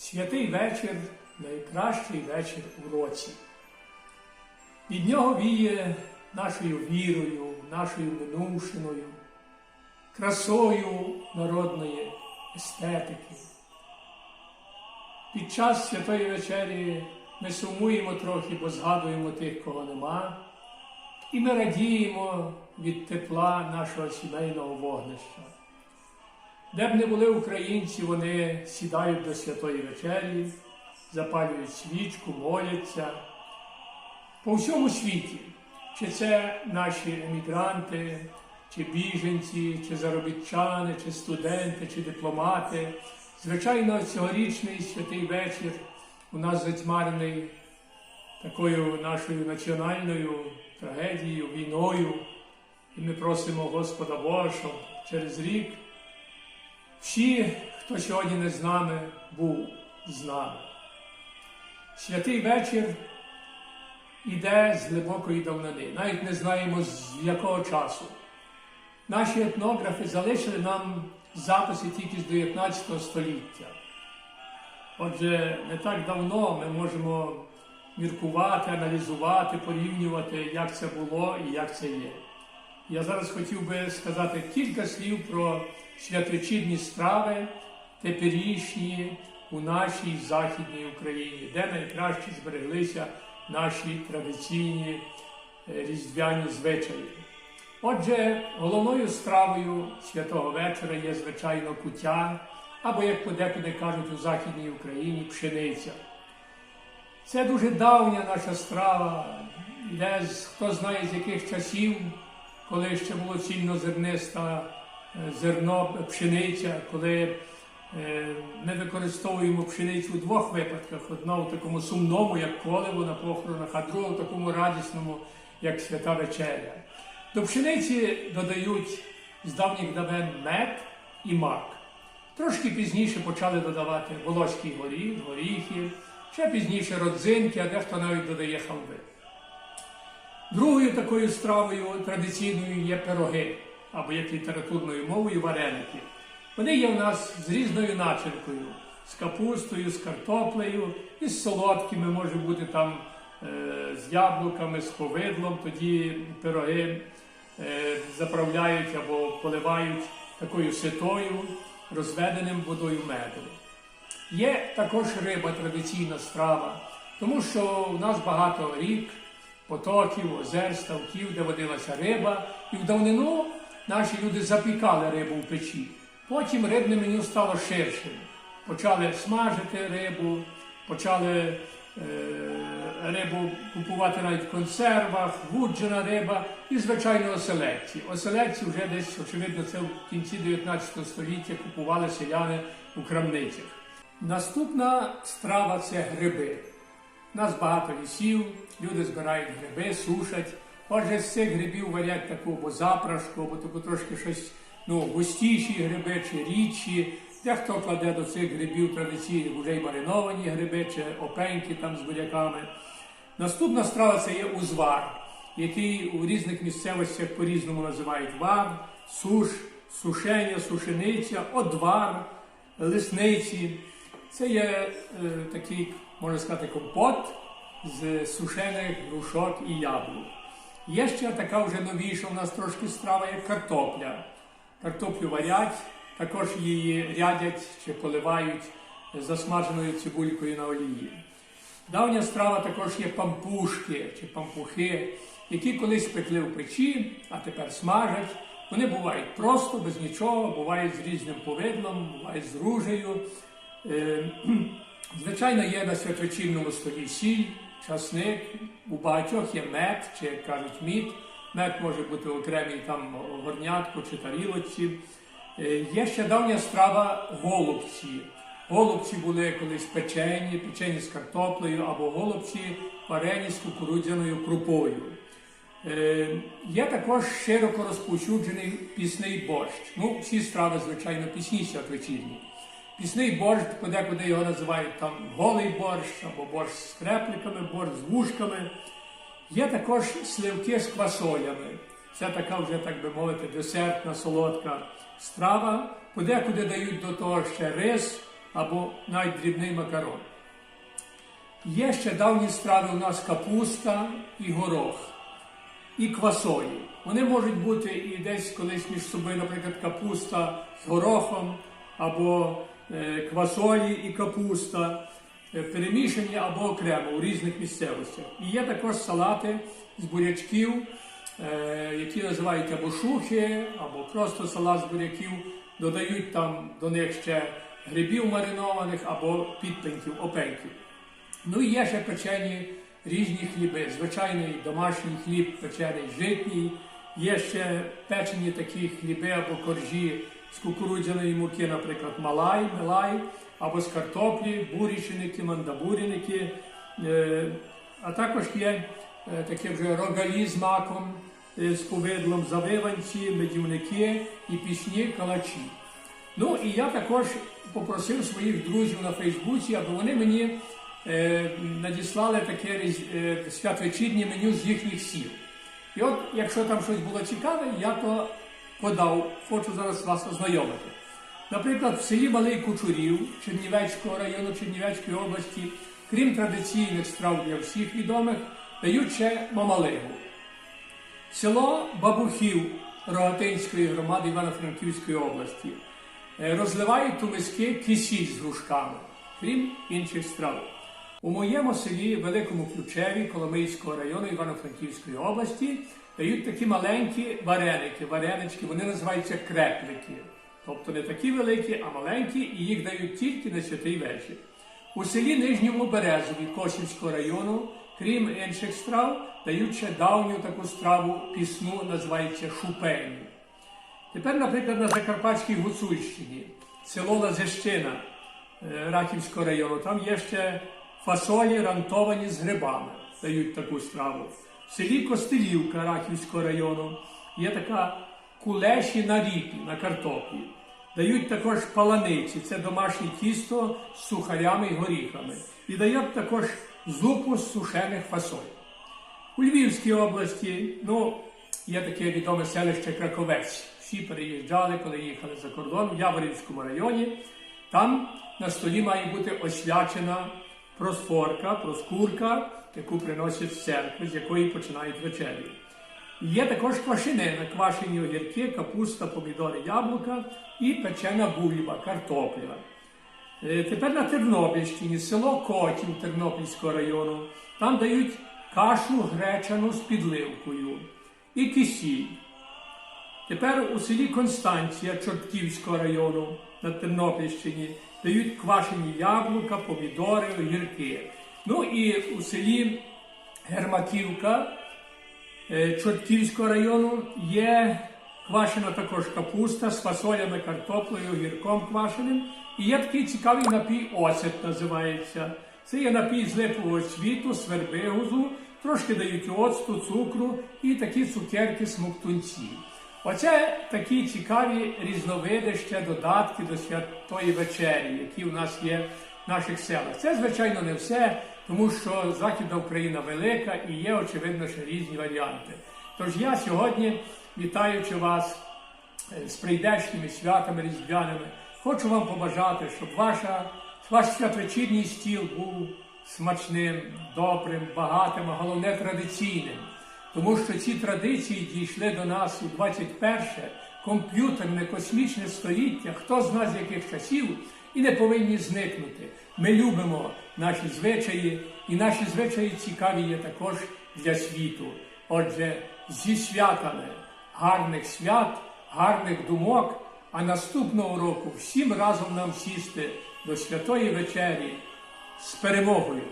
Святий вечір найкращий вечір у році. Від нього віє нашою вірою, нашою минувшиною, красою народної естетики. Під час святої вечері ми сумуємо трохи, бо згадуємо тих, кого нема, і ми радіємо від тепла нашого сімейного вогнища. Де б не були українці, вони сідають до святої вечері, запалюють свічку, моляться. По всьому світі, чи це наші емігранти, чи біженці, чи заробітчани, чи студенти, чи дипломати. Звичайно, цьогорічний святий вечір у нас затьмарений такою нашою національною трагедією, війною. І ми просимо Господа Бога, щоб через рік всі, хто сьогодні не з нами, був з нами. Святий вечір іде з глибокої давнини. Навіть не знаємо з якого часу. Наші етнографи залишили нам записи тільки з 19 століття. Отже, не так давно ми можемо міркувати, аналізувати, порівнювати, як це було і як це є. Я зараз хотів би сказати кілька слів про святвечірні страви теперішні у нашій Західній Україні, де найкраще збереглися наші традиційні е, різдвяні звичаї. Отже, головною стравою святого вечора є, звичайно, куття, або, як подекуди кажуть у Західній Україні, пшениця. Це дуже давня наша страва, йде з хто знає з яких часів, коли ще було цільнозерниста зерно, пшениця, коли е, ми використовуємо пшеницю у двох випадках: одного в такому сумному, як коливо на похоронах, а другого в такому радісному, як свята вечеря. До пшениці додають з давніх давен мед і мак. Трошки пізніше почали додавати волоський горіх, горіхи, ще пізніше родзинки, а дехто навіть додає халви. Другою такою стравою традиційною є пироги, або як літературною мовою вареники. Вони є в нас з різною начинкою, з капустою, з картоплею і з солодкими, може бути там е, з яблуками, з повидлом. Тоді пироги е, заправляють або поливають такою ситою, розведеним водою меду. Є також риба, традиційна страва, тому що у нас багато рік, потоків, озер, ставків, де водилася риба, і в давнину наші люди запікали рибу в печі. Потім рибне меню стало ширшим. Почали смажити рибу, почали е, рибу купувати навіть в консервах, вуджена риба і, звичайно, оселедці. Оселедці вже десь, очевидно, це в кінці 19 століття купували селяни у крамницях. Наступна страва це гриби. У нас багато лісів, люди збирають гриби, сушать. Отже, з цих грибів варять таку або запрашку, або таку трошки щось ну, густіші гриби чи рідші. Дехто кладе до цих грибів традиційні вже й мариновані гриби чи опеньки там з буряками. Наступна страва це є узвар, який у різних місцевостях по-різному називають вар, суш, сушення, сушениця, одвар, лисниці. Це є е, такий, можна сказати, компот з сушених грушок і яблук. Є ще така вже новіша у нас трошки страва, як картопля. Картоплю варять, також її рядять чи поливають засмаженою цибулькою на олії. Давня страва також є пампушки чи пампухи, які колись пекли в печі, а тепер смажать. Вони бувають просто, без нічого, бувають з різним повидлом, бувають з ружею. Е, Звичайно, є на святвечірному столі сіль, часник, у багатьох є мед, чи як кажуть мід. Мед може бути окремий там горнятку чи тарілочці. Е, Є ще давня страва голубці. Голубці були колись печені, печені з картоплею або голубці варені з кукурудзяною крупою. Е, Є також широко розповсюджений пісний борщ. Ну, всі страви, звичайно, пісні святвечірні. Пісний борщ, подекуди його називають там голий борщ або борщ з крепликами, борщ з вушками. Є також сливки з квасолями. Це така вже, так би мовити, десертна солодка страва. Подекуди дають до того ще рис, або навіть дрібний макарон. Є ще давні страви у нас капуста і горох, і квасолі. Вони можуть бути і десь колись між собою, наприклад, капуста з горохом, або квасолі і капуста, е, перемішані або окремо у різних місцевостях. І є також салати з бурячків, е, які називають або шухи, або просто салат з буряків. Додають там до них ще грибів маринованих або підпеньків, опеньків. Ну і є ще печені різні хліби. Звичайний домашній хліб печений житній. Є ще печені такі хліби або коржі з кукурудзяної муки, наприклад, малай, мелай, або з картоплі, бурічники, мандабуріники. Е, А також є е, таке вже рогалі з маком, е, з повидлом, завиванці, медівники і пісні калачі. Ну і я також попросив своїх друзів на Фейсбуці, аби вони мені надіслали таке святвечірнє меню з їхніх сіл. І от, якщо там щось було цікаве, я то подав, хочу зараз вас ознайомити. Наприклад, в селі Малий Кучурів Чернівецького району Чернівецької області, крім традиційних страв для всіх відомих, дають ще мамалигу. Село Бабухів Рогатинської громади Івано-Франківської області е, розливають у миски кисіль з грушками, крім інших страв. У моєму селі Великому Ключеві Коломийського району Івано-Франківської області дають такі маленькі вареники, варенички, вони називаються креплики. Тобто не такі великі, а маленькі, і їх дають тільки на святий вечір. У селі Нижньому Березові Косівського району, крім інших страв, дають ще давню таку страву пісну, називається шупені. Тепер, наприклад, на Закарпатській Гуцульщині, село Лазищина е, Рахівського району, там є ще фасолі рантовані з грибами, дають таку страву. В селі Костелівка Рахівського району є така кулеші на ріпі, на картоплі. Дають також паланиці, це домашнє тісто з сухарями і горіхами. І дають також зупу з сушених фасоль. У Львівській області, ну, є таке відоме селище Краковець. Всі переїжджали, коли їхали за кордон в Яворівському районі. Там на столі має бути освячена просфорка, проскурка, яку приносять з церкви, з якої починають вечерю. Є також квашенина, квашені огірки, капуста, помідори, яблука і печена бульба, картопля. Е, Тепер на Тернопільщині, село Котів Тернопільського району. Там дають кашу гречану з підливкою і кисіль. Тепер у селі Констанція Чортківського району на Тернопільщині дають квашені яблука, помідори, огірки. Ну і у селі Гермаківка е, Чортківського району є квашена також капуста з фасолями, картоплею, огірком квашеним. І є такий цікавий напій оцет називається. Це є напій з липового цвіту, свербигузу, трошки дають оцту, цукру і такі цукерки смоктунці. Оце такі цікаві різновиди ще додатки до святої вечері, які у нас є в наших селах. Це, звичайно, не все, тому що Західна Україна велика і є, очевидно, ще різні варіанти. Тож я сьогодні, вітаючи вас е, з прийдешніми святами різдвяними, хочу вам побажати, щоб ваша, ваш святвечірній стіл був смачним, добрим, багатим, а головне традиційним. Тому що ці традиції дійшли до нас у 21 комп'ютерне космічне століття, хто з нас яких часів, і не повинні зникнути. Ми любимо наші звичаї, і наші звичаї цікаві є також для світу. Отже, зі святами гарних свят, гарних думок, а наступного року всім разом нам сісти до святої вечері з перемогою.